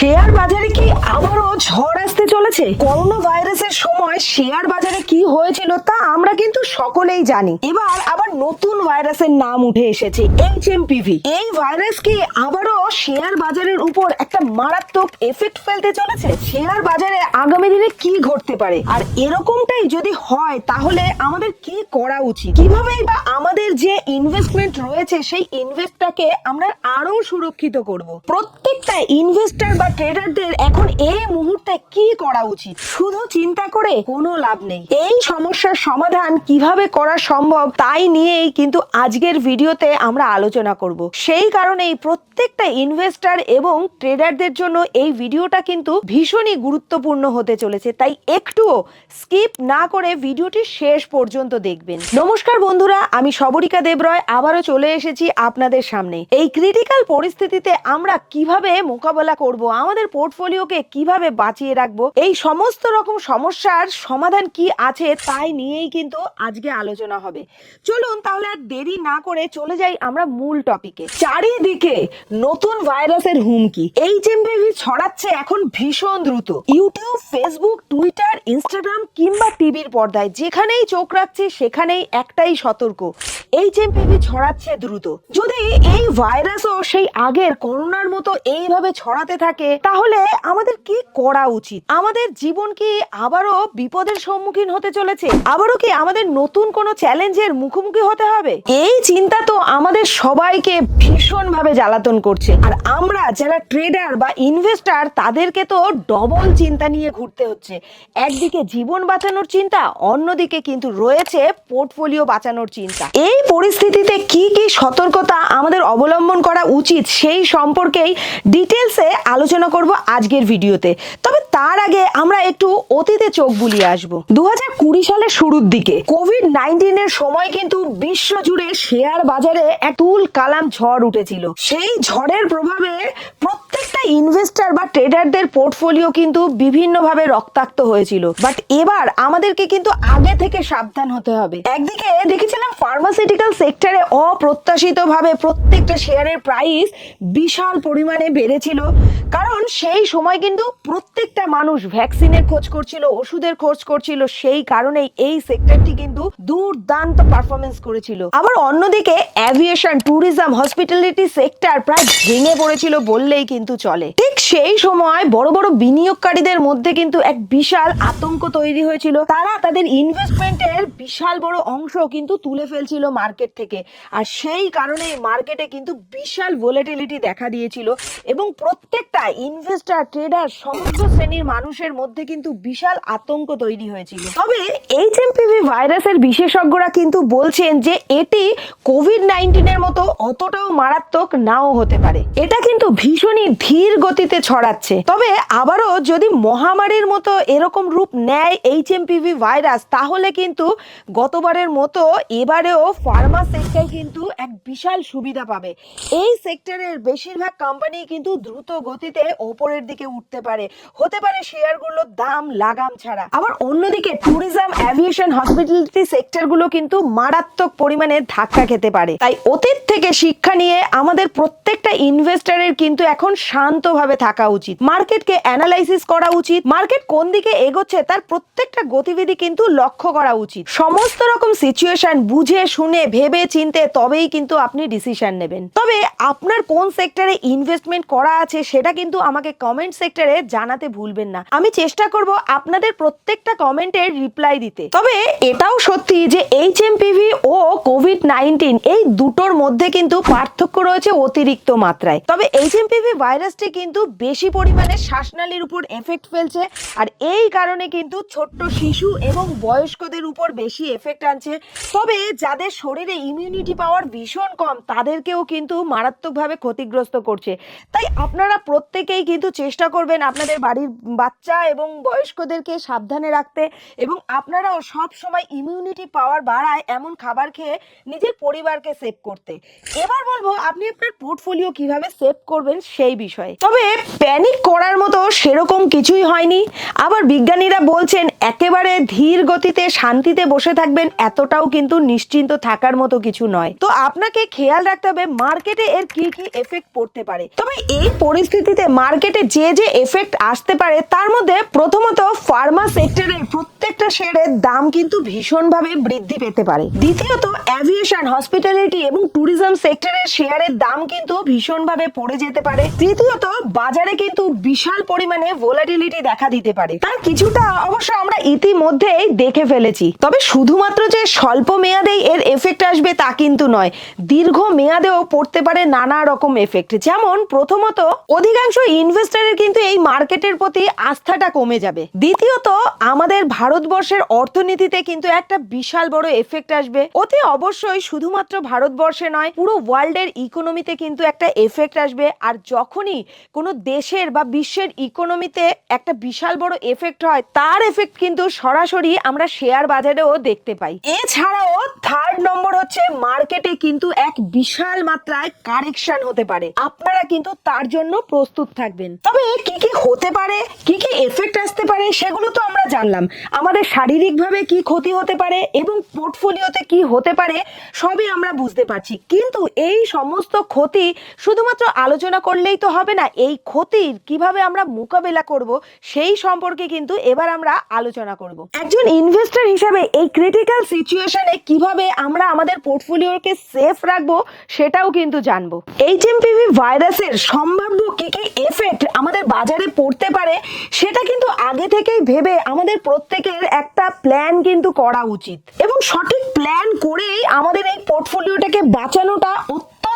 Share বাজারে কি আবারও ঝড় আসতে চলেছে? করোনা ভাইরাসের সময় শেয়ার বাজারে কি হয়েছিল তা আমরা কিন্তু সকলেই জানি। এবার আবার নতুন ভাইরাসের নাম উঠে এসেছে এইচ এই ভাইরাস কি আবারও শেয়ার বাজারের উপর একটা মারাত্মক এফেক্ট ফেলতে চলেছে? শেয়ার বাজারে আগামী দিনে কি ঘটতে পারে? আর এরকমটাই যদি হয়, তাহলে আমাদের কি করা উচিত? কিভাবেই বা আমাদের যে ইনভেস্টমেন্ট রয়েছে, সেই ইনভেস্টটাকে আমরা আরও সুরক্ষিত করব? প্রত্যেকটা ইনভেস্টর বা ট্রেডারদের এখন এই মুহূর্তে কি করা উচিত? শুধু চিন্তা করে কোনো লাভ নেই। এই সমস্যার সমাধান কীভাবে করা সম্ভব তাই নিয়েই কিন্তু আজকের ভিডিওতে আমরা আলোচনা করব। সেই কারণেই প্রত্যেকটা ইনভেস্টর এবং ট্রেডারদের জন্য এই ভিডিওটা কিন্তু ভীষণই গুরুত্বপূর্ণ হতে চলেছে। তাই একটুও স্কিপ না করে ভিডিওটি শেষ পর্যন্ত দেখবেন। নমস্কার বন্ধুরা, আমি সবরিকা দেবরয়, আবারও চলে এসেছি আপনাদের সামনে। এই ক্রিটিক্যাল পরিস্থিতিতে আমরা কীভাবে মোকাবেলা করব আমাদের পোর্টফোলিওকে কীভাবে বাঁচিয়ে রাখব? এই সমস্ত রকম সমস্যার সমাধান কি আছে তাই নিয়েই কিন্তু আজকে আলোচনা হবে। চলুন তাহলে আর দেরি না করে চলে যাই আমরা মূল টপিকে। চারিদিকে নতুন ভাইরাসের হুমকি। এই চেম্পিভি ছড়াচ্ছে এখন ভীষণ দ্রুত। ইউটিউব, ফেসবুক, টুইটার, ইনস্টাগ্রাম কিংবা টিভির পর্দায়, যেখানেই চোখ রাখছে সেখানেই একটাই সতর্ক। এই চেম্পিভি ছড়াচ্ছে দ্রুত। যদি এই ভাইরাসও সেই আগের করোনার মতো এইভাবে ছড়াতে থাকে তাহলে আমাদের কি করা উচিত? আমাদের জীবন কি আবারও বিপদের সম্মুখীন হতে চলেছে? আবারও কি আমাদের নতুন কোনো চ্যালেঞ্জের মুখোমুখি হতে হবে? এই চিন্তা তো আমাদের সবাইকে ভীষণ ভাবে জ্বালাতন করছে। আর আমরা যারা ট্রেডার বা ইনভেস্টার তাদেরকে তো ডবল চিন্তা নিয়ে ঘুরতে হচ্ছে। একদিকে জীবন বাঁচানোর চিন্তা, অন্যদিকে কিন্তু রয়েছে পোর্টফোলিও বাঁচানোর চিন্তা। এই পরিস্থিতিতে কি কি সতর্কতা আমাদের অবলম্বন করা উচিত সেই সম্পর্কেই ডিটেলসে আলোচনা করব আজকের ভিডিওতে। তবে তার আগে আমরা একটু অতীতে চোখ বুলিয়ে আসব। দু কুড়ি সালের শুরুর দিকে কোভিড নাইন্টিনের সময় কিন্তু বিশ্ব জুড়ে শেয়ার বাজারে এক তুল কালাম ঝড় উঠেছিল। সেই ঝড়ের প্রভাবে প্রত্যেকটা ইনভেস্টর বা ট্রেডারদের পোর্টফোলিও কিন্তু বিভিন্নভাবে রক্তাক্ত হয়েছিল। বাট এবার আমাদেরকে কিন্তু আগে থেকে সাবধান হতে হবে। একদিকে দেখেছিলাম ফার্মাসিউটিক্যাল সেক্টরে অপ্রত্যাশিতভাবে প্রত্যেকটা শেয়ারের প্রাইস বিশাল পরিমাণে বেড়েছিল। কারণ সেই সময় কিন্তু প্রত্যেকটা মানুষ ভ্যাকসিনের খোঁজ করছিল, ওষুধের খোঁজ করছিল, সেই কারণেই এই সেক্টরটি কিন্তু দুর্দান্ত পারফরমেন্স করেছিল। আবার অন্যদিকে অ্যাভিয়েশন ট্যুরিজম হসপিটালিটি সেক্টর প্রায় ভেঙে পড়েছিল বললেই কিন্তু চলে। ঠিক সেই সময় বড় বড় বিনিয়োগকারীদের মধ্যে কিন্তু এক বিশাল আতঙ্ক তৈরি হয়েছিল। তারা তাদের ইনভেস্টমেন্টের বিশাল বড় অংশ কিন্তু তুলে ফেলছিল মার্কেট থেকে। আর সেই কারণে মার্কেটে কিন্তু বিশাল ভোলেটিলিটি দেখা দিয়েছিল এবং প্রত্যেকটা ইনভেস্টর ট্রেডার সমস্ত শ্রেণির মানুষের মধ্যে কিন্তু বিশাল আতঙ্ক তৈরি হয়েছিল। তবে এইচ ভাইরাসের বিশেষজ্ঞরা কিন্তু বলছেন যে এটি কোভিড নাইন্টিনের মতো অতটাও মারাত্মক নাও হতে পারে। এটা কিন্তু ভীষণই ধীর গতিতে ছড়াচ্ছে। তবে আবারও যদি মহামারীর মতো এরকম রূপ নেয় এইচ ভাইরাস, তাহলে কিন্তু গতবারের মতো এবারেও ফার্মা সেক্টর কিন্তু এক বিশাল সুবিধা পাবে। এই সেক্টরের বেশিরভাগ কোম্পানি কিন্তু দ্রুত গতিতে ওপরের দিকে উঠতে পারে। হতে পারে শেয়ারগুলোর দাম লাগাম ছাড়া। আবার অন্যদিকে ট্যুরিজম অ্যাভিয়েশন হসপিটালিটি সেক্টরগুলো কিন্তু মারাত্মক পরিমাণে ধাক্কা খেতে পারে। তাই অতীত থেকে শিক্ষা নিয়ে আমাদের প্রত্যেকটা ইনভেস্টরের কিন্তু এখন শান্তভাবে থাকা উচিত। মার্কেটকে অ্যানালাইসিস করা উচিত। মার্কেট কোন দিকে এগোচ্ছে তার প্রত্যেকটা গতিবিধি কিন্তু লক্ষ্য করা উচিত। সমস্ত রকম সিচুয়েশন বুঝে, শুনে, ভেবে, চিনতে তবেই কিন্তু আপনি ডিসিশন নেবেন। তবে আপনার কোন সেক্টরে ইনভেস্টমেন্ট করা আছে সেটা কিন্তু আমাকে কমেন্ট সেক্টরে জানাতে ভুলবেন না। আমি চেষ্টা করব আপনাদের প্রত্যেকটা কমেন্টের রিপ্লাই দিতে। তবে এটাও সত্যি যে এইচ ও কোভিড নাইন্টিন এই দুটোর মধ্যে কিন্তু পার্থক্য রয়েছে অতিরিক্ত মাত্রায়। তবে এইচ ভাইরাসটি কিন্তু বেশি পরিমাণে শ্বাসনালীর উপর এফেক্ট ফেলছে। আর এই কারণে কিন্তু ছোট্ট শিশু এবং বয়স্কদের উপর বেশি এফেক্ট আনছে। তবে যাদের শরীরে ইমিউনিটি পাওয়ার ভীষণ কম, তাদেরকেও কিন্তু মারাত্মকভাবে ক্ষতিগ্রস্ত করছে। তাই আপনারা প্রত্যেকেই কিন্তু চেষ্টা করবেন আপনাদের বাড়ির বাচ্চা এবং বয়স্কদেরকে সাবধানে রাখতে এবং আপনারাও সব সময় ইমিউনিটি পাওয়ার বাড়ায় এমন খাবার খেয়ে নিজের পরিবারকে সেভ করতে। এবার বলব, আপনি আপনার পোর্টফোলিও কীভাবে সেভ করবেন সেই বিষয়ে। তবে প্যানিক করার মতো সেরকম কিছুই হয়নি। আবার বিজ্ঞানীরা বলছেন, একেবারে ধীর গতিতে শান্তিতে বসে থাকবেন এতটাও কিন্তু নিশ্চিন্ত থাকার মতো কিছু নয়। তো আপনাকে খেয়াল রাখতে হবে মার্কেটে এর কি কি এফেক্ট পড়তে পারে। তবে এই পরিস্থিতিতে মার্কেটে যে যে এফেক্ট আসতে পারে, তার মধ্যে প্রথমত ফার্মা সেক্টরের প্রত্যেকটা শেয়ারের দাম কিন্তু ভীষণভাবে বৃদ্ধি পেতে পারে। দ্বিতীয়ত অ্যাভিয়েশন হসপিটালিটি এবং ট্যুরিজম সেক্টরের শেয়ারের দাম কিন্তু ভীষণভাবে পড়ে যেতে পারে। তৃতীয়ত বাজারে কিন্তু বিশাল পরিমাণে ভোলাটিলিটি দেখা দিতে পারে। তার কিছুটা অবশ্য আমরা ইতিমধ্যেই দেখে ফেলেছি। তবে শুধুমাত্র যে স্বল্প মেয়াদেই এর এফেক্ট আসবে তা কিন্তু নয়, দীর্ঘ মেয়াদেও পড়তে পারে নানা রকম এফেক্ট যেমন প্রথমত, অধিকাংশ ইনভেস্টরের কিন্তু এই মার্কেটের প্রতি আস্থাটা কমে যাবে। দ্বিতীয়ত, আমাদের ভারতবর্ষের অর্থনীতিতে কিন্তু একটা বিশাল বড় এফেক্ট আসবে। অতি অবশ্যই শুধুমাত্র ভারতবর্ষে নয়, পুরো ওয়ার্ল্ডের ইকোনমিতে কিন্তু একটা এফেক্ট আসবে। আর যখনই কোনো দেশের বা বিশ্বের ইকোনমিতে একটা বিশাল বড় এফেক্ট হয়, তার এফেক্ট কিন্তু সরাসরি আমরা শেয়ার বাজারেও দেখতে পাই। এছাড়াও থার্ড নম্বর হচ্ছে মার্কেটে কিন্তু এক বিশাল মাত্রায় কারেকশন হতে পারে। আপনারা কিন্তু তার জন্য প্রস্তুত থাকবেন। তবে কি কি হতে পারে, কি কি এফেক্ট আসতে পারে, সেগুলো তো আমরা জানলাম। আমাদের শারীরিকভাবে কি ক্ষতি হতে পারে এবং পোর্টফোলিওতে কি হতে পারে, সবই আমরা বুঝতে পারছি। কিন্তু এই সমস্ত ক্ষতি শুধুমাত্র আলোচনা করলেই তো হবে না, এই ক্ষতির কীভাবে আমরা মোকাবেলা করব, সেই সম্পর্কে কিন্তু এবার আমরা আলোচনা করব। একজন ইনভেস্টর হিসেবে এই ক্রিটিক্যাল সিচুয়েশনে কীভাবে আমরা আমাদের পোর্টফোলিওকে সেফ রাখব, সেটাও কিন্তু জানব। এইচএমপিভি ভাইরাসের সম্ভাব্য কি কি এফেক্ট আমাদের বাজারে পড়তে পারে, সেটা কিন্তু আগে থেকেই ভেবে আমাদের প্রত্যেকের একটা প্ল্যান কিন্তু করা উচিত। এবং সঠিক প্ল্যান করেই আমাদের এই পোর্টফোলিওটাকে বাঁচানোটা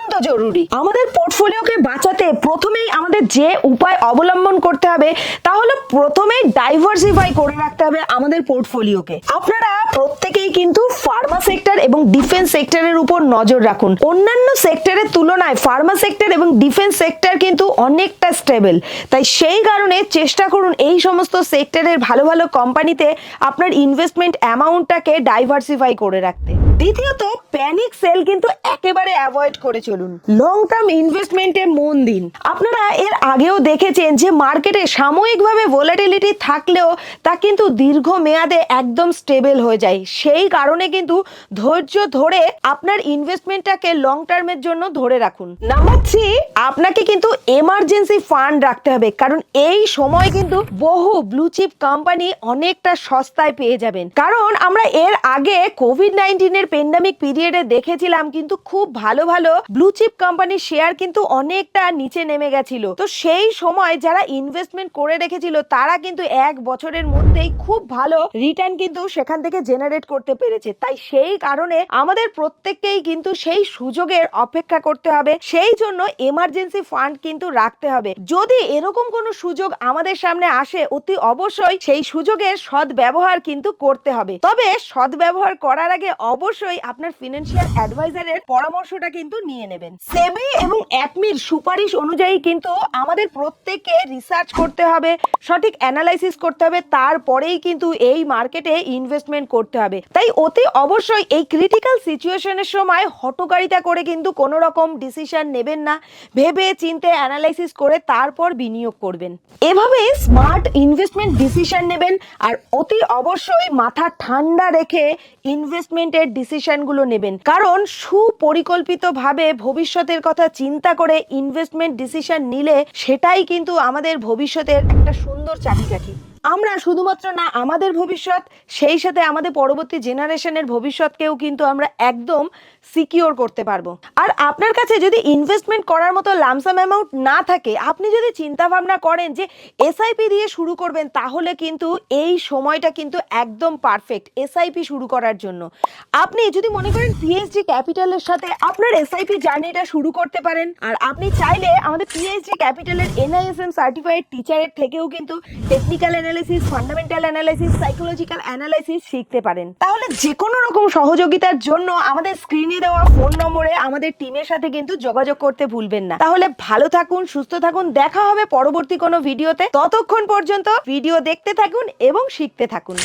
অত্যন্ত জরুরি। আমাদের পোর্টফোলিওকে বাঁচাতে প্রথমেই আমাদের যে উপায় অবলম্বন করতে হবে তাহলে প্রথমেই ডাইভার্সিফাই করে রাখতে হবে আমাদের পোর্টফোলিওকে আপনারা প্রত্যেকেই কিন্তু ফার্মা সেক্টর এবং ডিফেন্স সেক্টরের উপর নজর রাখুন। অন্যান্য সেক্টরের তুলনায় ফার্মা সেক্টর এবং ডিফেন্স সেক্টর কিন্তু অনেকটা স্টেবল তাই সেই কারণে চেষ্টা করুন এই সমস্ত সেক্টরের ভালো ভালো কোম্পানিতে আপনার ইনভেস্টমেন্ট অ্যামাউন্টটাকে ডাইভার্সিফাই করে রাখতে। দ্বিতীয়ত প্যানিক সেল কিন্তু একেবারে অ্যাভয়েড করে চলুন। লং টার্ম ইনভেস্টমেন্টে মন দিন। আপনারা এর আগেও দেখেছেন যে মার্কেটে সাময়িকভাবে ভোলাটিলিটি থাকলেও তা কিন্তু দীর্ঘ মেয়াদে একদম স্টেবল হয়ে যায়। সেই কারণে কিন্তু ধৈর্য ধরে আপনার ইনভেস্টমেন্টটাকে লং টার্মের জন্য ধরে রাখুন। নাম্বার থ্রি আপনাকে কিন্তু এমার্জেন্সি ফান্ড রাখতে হবে, কারণ এই সময় কিন্তু বহু ব্লু চিপ কোম্পানি অনেকটা সস্তায় পেয়ে যাবেন। কারণ আমরা এর আগে কোভিড নাইন্টিনের পেন্ডামিক পিরিয়ডে দেখেছিলাম কিন্তু খুব ভালো ভালো ব্লু চিপ কোম্পানির শেয়ার কিন্তু অনেকটা নিচে নেমে গেছিল। তো সেই সময় যারা ইনভেস্টমেন্ট করে রেখেছিল, তারা কিন্তু এক বছরের মধ্যেই খুব ভালো রিটার্ন কিন্তু সেখান থেকে জেনারেট করতে পেরেছে। তাই সেই কারণে আমাদের প্রত্যেককেই কিন্তু সেই সুযোগের অপেক্ষা করতে হবে। সেই জন্য এমার্জেন্সি ফান্ড কিন্তু রাখতে হবে। যদি এরকম কোনো সুযোগ আমাদের সামনে আসে, অতি অবশ্যই সেই সুযোগের সৎ ব্যবহার কিন্তু করতে হবে। তবে সৎ ব্যবহার করার আগে অবশ্যই আপনার ফিনান্সিয়াল অ্যাডভাইজারের পরামর্শটা কিন্তু নিয়ে নেবেন। সেবি এবং অ্যাপমির সুপারিশ অনুযায়ী কিন্তু আমাদের প্রত্যেককে রিসার্চ করতে হবে, সঠিক অ্যানালাইসিস করতে হবে, তারপরেই কিন্তু এই মার্কেটে ইনভেস্টমেন্ট করতে হবে। তাই অতি অবশ্যই এই ক্রিটিক্যাল সিচুয়েশনের সময় হটকারিতা করে কিন্তু কোনো রকম ডিসিশন নেবেন না, ভেবে চিনতে অ্যানালাইসিস করে তারপর বিনিয়োগ করবেন। এভাবে স্মার্ট ইনভেস্টমেন্ট ডিসিশন নেবেন আর অতি অবশ্যই মাথা ঠান্ডা রেখে ইনভেস্টমেন্টের ডিসিশনগুলো নেবেন। কারণ সুপরিকল্পিতভাবে ভবিষ্যতের কথা চিন্তা করে ইনভেস্টমেন্ট ডিসিশন নিলে সেটাই কিন্তু আমাদের ভবিষ্যতের একটা সুন্দর চাবিকাঠি। আমরা শুধুমাত্র না, আমাদের ভবিষ্যৎ, সেই সাথে আমাদের পরবর্তী জেনারেশনের ভবিষ্যৎকেও কিন্তু আমরা একদম সিকিওর করতে পারব। আর আপনার কাছে যদি ইনভেস্টমেন্ট করার মতো লামসাম অ্যামাউন্ট না থাকে, আপনি যদি চিন্তা ভাবনা করেন যে এসআইপি দিয়ে শুরু করবেন, তাহলে কিন্তু এই সময়টা কিন্তু একদম পারফেক্ট এসআইপি শুরু করার জন্য। আপনি যদি মনে করেন পিএইচডি ক্যাপিটালের সাথে আপনার এসআইপি জার্নিটা শুরু করতে পারেন, আর আপনি চাইলে আমাদের পিএইচডি ক্যাপিটালের এনআইএসএম সার্টিফাইড টিচারের থেকেও কিন্তু technical analysis fundamental analysis psychological analysis শিখতে পারেন। তাহলে যে কোনো রকম সহযোগিতার জন্য আমাদের স্ক্রিনে দেওয়া ফোন নম্বরে আমাদের টিমের সাথে কিন্তু যোগাযোগ করতে ভুলবেন না। তাহলে ভালো থাকুন, সুস্থ থাকুন, দেখা হবে পরবর্তী কোনো ভিডিওতে ততক্ষণ পর্যন্ত ভিডিও দেখতে থাকুন এবং শিখতে থাকুন।